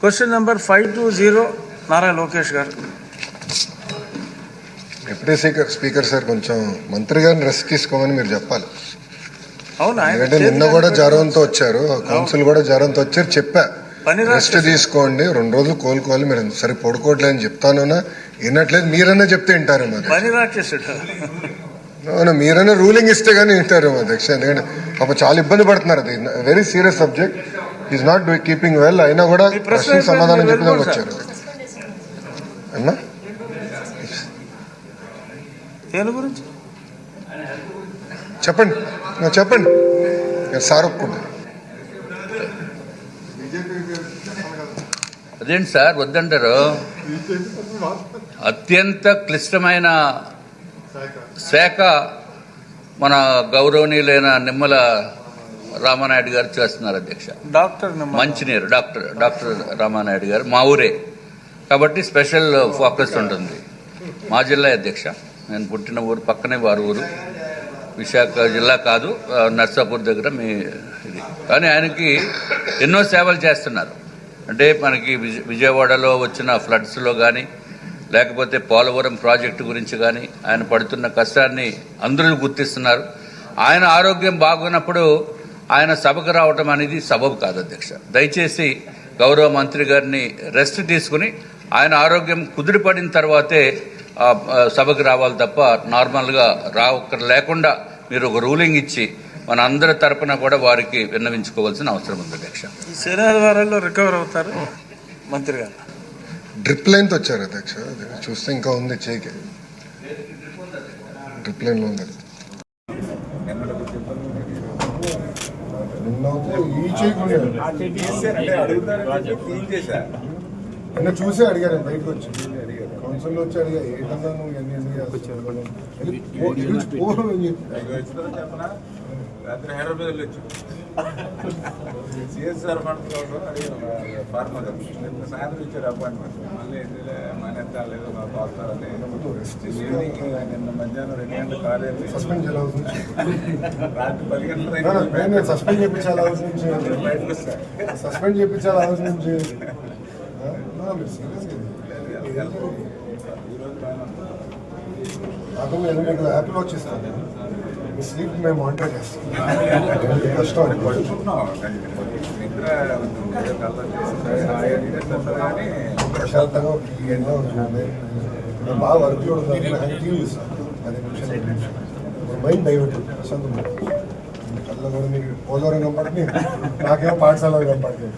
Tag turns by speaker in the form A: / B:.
A: Question number five two zero Nara Lokesh గారు.
B: Deputy speaker speaker sir కొంచెం మంత్రి గారిని రెస్ట్ తీసుకోమని మీరు చెప్పాలి.
A: అవును?
B: ఎందుకంటే నిన్న కూడా జ్వరంతో వచ్చారు. కౌన్సిల్ కూడా జ్వరంతో వచ్చారు. చెప్పా. రెస్ట్ తీసుకోండి. రెండు రోజులు కోలుకోవాలి. మీరు సరే పడుకోవట్లేదు అని చెప్తాను వినట్లేదు. మీరన్నా చెప్తే
A: రాక్షసుడు
B: అవును మీరన్నా రూలింగ్ ఇస్తే కానీ వింటారేమో అధ్యక్ష. ఎందుకంటే పాప చాలా ఇబ్బంది పడుతున్నారు. అది very serious subject is not do keeping well అయినా కూడా
A: ప్రశ్న
B: సమాధానం చెప్పడానికి వచ్చారు.
A: గురించి?
B: చెప్పండి. చెప్పండి. సార్ ఒప్పుకుంటాను
C: అదేంటి సార్ వద్దంటారు? అత్యంత క్లిష్టమైన శాఖ మన గౌరవనీయులైన నిమ్మల రామానాయుడు గారు చేస్తున్నారు అధ్యక్ష.
A: డాక్టర్
C: మంచినీరు డాక్టర్ డాక్టర్ రామానాయుడు గారు మా ఊరే. కాబట్టి స్పెషల్ ఫోకస్ ఉంటుంది. మా జిల్లా అధ్యక్ష. నేను పుట్టిన ఊరు పక్కనే వారి ఊరు. విశాఖ జిల్లా కాదు నర్సాపూర్ దగ్గర మీ ఇది. కానీ ఆయనకి ఎన్నో సేవలు చేస్తున్నారు. అంటే మనకి విజ- విజయవాడలో వచ్చిన ఫ్లడ్స్లో కానీ లేకపోతే పోలవరం ప్రాజెక్టు గురించి కానీ ఆయన పడుతున్న కష్టాన్ని అందరూ గుర్తిస్తున్నారు. ఆయన ఆరోగ్యం బాగున్నప్పుడు ఆయన సభకు రావటం అనేది సబబు కాదు అధ్యక్ష. దయచేసి గౌరవ మంత్రి గారిని రెస్ట్ తీసుకుని ఆయన ఆరోగ్యం కుదిరిపడిన తర్వాతే సభకు రావాలి తప్ప నార్మల్గా రా లేకుండా మీరు ఒక రూలింగ్ ఇచ్చి మన అందరి తరపున కూడా వారికి విన్నవించుకోవాల్సిన అవసరం ఉంది అధ్యక్ష.
A: రికవర్ అవుతారు? మంత్రి గారు.
B: డ్రిప్ లైన్తో వచ్చారు అధ్యక్ష. చూస్తే ఇంకా ఉంది చేయికి. డ్రిప్ లైన్లో ఉంది. అది. చూసే అడిగారు బయటకు వచ్చి కౌన్సిల్ వచ్చి అడిగా ఏంటన్నా నువ్వు ఇవన్నీ ఎందుకు పోను.
D: రాత్రి హైదరాబాద్ వెళ్ళొచ్చు సిఎస్ఆర్ ఫండ్ ఫార్మర్ సాయంత్రం ఇచ్చారు అపాయింట్మెంట్. మళ్ళీ మానేద్దాం లేదు మాకు వస్తారని ఈవినింగ్ నిన్న మధ్యాహ్నం రెండు గంటల కాల్ వెళ్ళి
B: సస్పెండ్ చేయాలి హౌస్ నుంచి.
D: రాత్రి పది గంటల
B: సస్పెండ్ చేయించాలి
D: బయటకు
B: సస్పెండ్ చేయించాలి హౌస్ నుంచి. ఆ? నేను మీకు యాపిల్ వాచ్ ఇస్తాను మీ స్లీప్ మేము మానిటర్ చేస్తాం. కష్టం. ప్రశాంతంగా ఎండ ఉంటుంది నేను బాగా వర్క్ లోడ్ ఉంది ఆయన టీవీ ఇస్తాను పది నిమిషాలు ఐదు నిమిషాలు ఇప్పుడు మైండ్ డైవర్ట్ ప్రశాంతం కళ్ళ కూడా మీకు పోలవరం కనపడుతుంది? నాకేమో పాఠశాల కనపడుతుంది?